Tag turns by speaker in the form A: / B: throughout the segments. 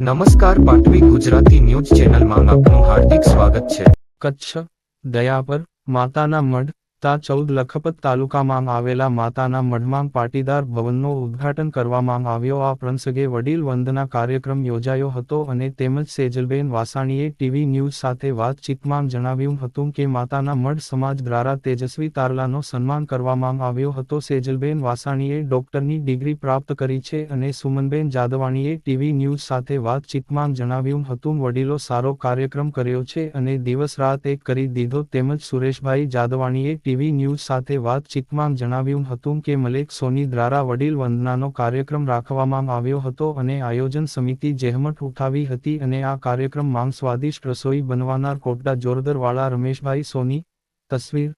A: નમસ્કાર પાટવી ગુજરાતી ન્યૂઝ ચેનલમાં આપનું હાર્દિક સ્વાગત છે.
B: કચ્છ દયાપર માતાના મઢ તા ચૌદ લખપત તાલુકામાં આવેલા માતાના મઢમાં પાટીદાર ભવનનો ઉદ્ઘાટન કરવામાં આવ્યો. આ પ્રસંગે વડીલ વંદના કાર્યક્રમ યોજાયો હતો અને તેમજ સેજલબેન વાસાણીએ ટીવી ન્યૂઝ સાથે વાતચીતમાં જણાવ્યું હતું કે માતાના મઢ સમાજ દ્વારા તેજસ્વી તારલાનો સન્માન કરવામાં આવ્યો હતો. સેજલબેન વાસાણીએ ડોક્ટરની ડિગ્રી પ્રાપ્ત કરી છે અને સુમનબેન જાદવાણીએ ટીવી ન્યૂઝ સાથે વાતચીતમાં જણાવ્યું હતું. વડીલો સારો કાર્યક્રમ કર્યો છે અને દિવસ રાત એક કરી દીધો. તેમજ સુરેશભાઈ જાદવાણીએ ટીવી ન્યૂઝ સાથે વાતચીતમાં જણાવ્યું હતું કે મલેક સોની દ્વારા વડીલ વંદનાનો કાર્યક્રમ રાખવામાં આવ્યો હતો અને આયોજન સમિતિ જહેમત ઉઠાવી હતી અને આ કાર્યક્રમમાં સ્વાદિષ્ટ રસોઈ બનવાનાર કોટડા જોરદરવાળા રમેશભાઈ સોની, તસવીર,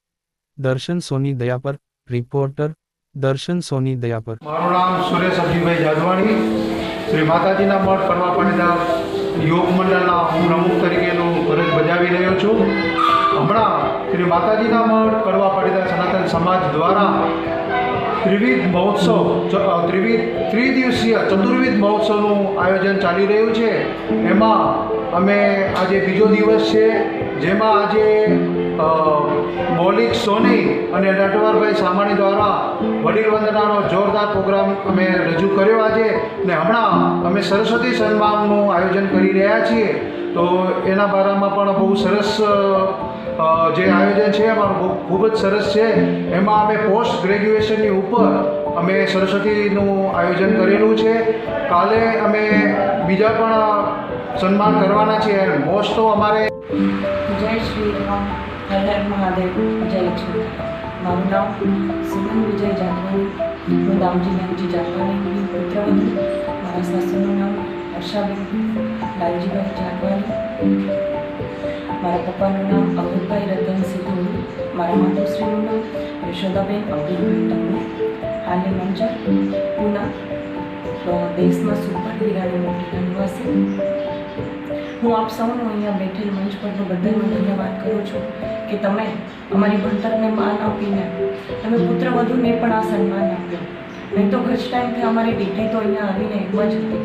B: દર્શન સોની દયાપર, રિપોર્ટર, દર્શન સોની દયાપર.
C: મારું નામ સુરેશ અભિભાઈ જાદવાણી શ્રી માતાજીના મઠ કરવા પાટીદાર યોગ મંડળના હું પ્રમુખ તરીકેનો ફરજ બજાવી રહ્યો છું. હમણાં શ્રી માતાજીના મઠ કરવા પડેલા સનાતન સમાજ દ્વારા ત્રિવિધ મહોત્સવ ત્રિવિધ, ત્રિદિવસીય ચતુર્વિધ મહોત્સવનું આયોજન ચાલી રહ્યું છે. એમાં અમે આજે બીજો દિવસ છે, જેમાં આજે સોની અને નટવરભાઈ સામાણી દ્વારા વડીલ વંદનાનો જોરદાર પ્રોગ્રામ અમે રજૂ કર્યો આજે ને હમણાં અમે સરસ્વતી સન્માનનું આયોજન કરી રહ્યા છીએ. તો એના બારામાં પણ બહુ સરસ જે આયોજન છે અમારું ખૂબ જ સરસ છે. એમાં અમે પોસ્ટ ગ્રેજ્યુએશનની ઉપર અમે સરસ્વતીનું આયોજન કરેલું છે. કાલે અમે બીજા પણ સન્માન કરવાના છીએ. મોસ્ટ તો અમારે
D: જય શ્રી રામ. હર હર મહાદેવ, જય લક્ષ્મી. મારું નામ સુમન વિજય જાદવાની હું દામજી નામજી જાદવાનીની પુત્રવધુ મારા સાસુનું નામ હર્ષાબેન લાલજીભાઈ જાદવાની મારા પપ્પાનું નામ અમૃતભાઈ રતનસિંહ ધોળુ મારા માતુશ્રીનું નામ યશોદાબેન અબ્દુલભાઈ ટંગુ હાલે મંચર પૂના દેશમાં સુપર હીરાની મોટી નિવાસી હું આપ સૌનું અહીંયા બેઠેલ મંચ પરનો બધાનો ધન્યવાદ કરું છું. કે તમે અમારી ભણતરને માન આપીને તમે પુત્ર વધુને પણ આ સન્માન આપ્યું નહીં તો ઘર ટાઈમથી અમારી દીકરી તો અહીંયા આવીને એમ જ હતી.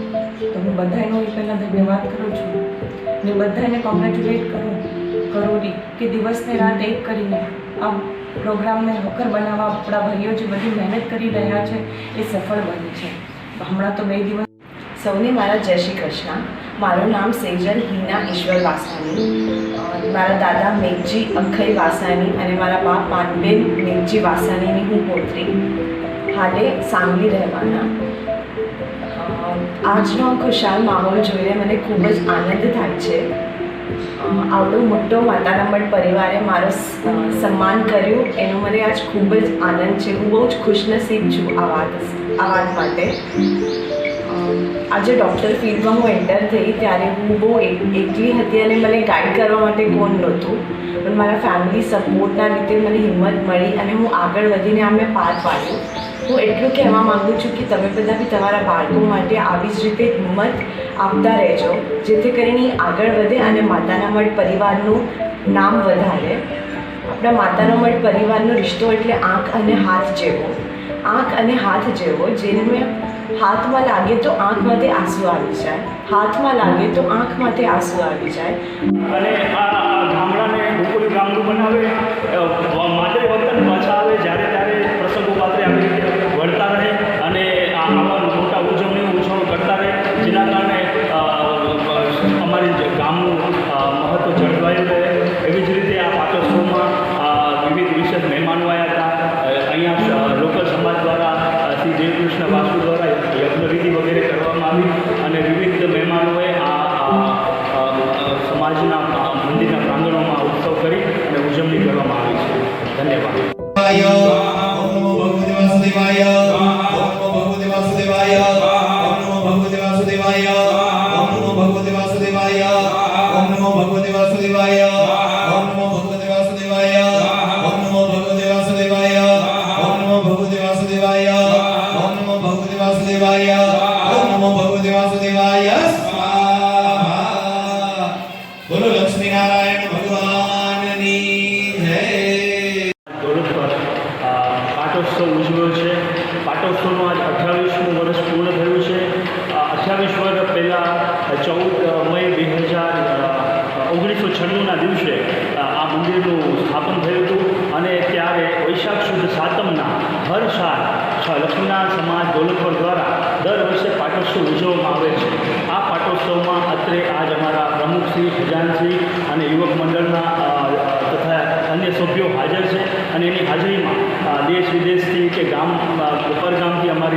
D: તો હું બધાનો એ પહેલાં ધન્યવાદ કરું છું. ને બધાને કોંગ્રેચ્યુલેટ કરું કરોડી કે દિવસને રાત એક કરીને આ પ્રોગ્રામને હકર બનાવવા આપણા ભાઈઓ જે બધી મહેનત કરી રહ્યા છે એ સફળ બની છે. હમણાં તો બે દિવસ
E: સૌને મારા જય શ્રી કૃષ્ણ. મારું નામ સેજલ હિના ઈશ્વર વાસાણી મારા દાદા મેઘજી અખઈ વાસાણી અને મારા બાપ માનબેન મેઘજી વાસાણીની હું પોત્રી. હાલે સાંગલી રહેવાના. આજનો ખુશાલ માહોલ જોઈને મને ખૂબ જ આનંદ થાય છે. આવડો મોટો માતાના પરિવારે મારો સન્માન કર્યું, એનો મને આજ ખૂબ જ આનંદ છે. હું બહુ જ ખુશનસીબ છું આ વાત આ વાત માટે. આજે ડૉક્ટર ફિલ્ડમાં હું એન્ટર થઈ ત્યારે હું બહુ એકલી હતી અને મને ગાઈડ કરવા માટે કોણ નહોતું. પણ મારા ફેમિલી સપોર્ટના લીધે મને હિંમત મળી અને હું આગળ વધીને આ મેં પાર પાડ્યું. હું એટલું કહેવા માગું છું કે તમે બધા બી તમારા બાળકો માટે આવી જ રીતે હિંમત આપતા રહેજો, જેથી કરીને આગળ વધે અને માતાના મઢ પરિવારનું નામ વધારે. આપણા માતાનો મઢ પરિવારનો રિશ્તો એટલે આંખ અને હાથ જેવો. આંખ અને હાથ જેવો, જેને હાથમાં લાગે તો આંખમાંથી આંસુ આવી જાય. હાથમાં લાગે તો આંખમાંથી આંસુ આવી જાય.
F: અને ઉજવણી કરવામાં આવી છે ધન્યવાદ
G: પાટોત્સવ ઉજવ્યો છે. પાટોત્સવનું આજ અઠ્યાવીસમું વર્ષ પૂર્ણ થયું છે. અઠ્યાવીસ વર્ષ પહેલાં ચૌદ મે બે હજાર ઓગણીસો છન્નુંના દિવસે આ મંદિરનું સ્થાપન થયું હતું અને ત્યારે વૈશાખ સુદ સાતમના હર સાલ લક્ષ્મીનારાયણ સમાજ દોલતપર
F: દ્વારા દર વર્ષે પાટોત્સવ ઉજવવામાં આવે છે. આ પાટોત્સવમાં અત્રે આજ અમારા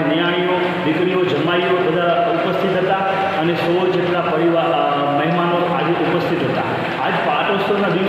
F: નિયાણીઓ દીકરીઓ જમાઈઓ બધા ઉપસ્થિત હતા અને સો જેટલા પરિવાર મહેમાનો આજે ઉપસ્થિત હતા. આજ પાટોત્સવના દિવસે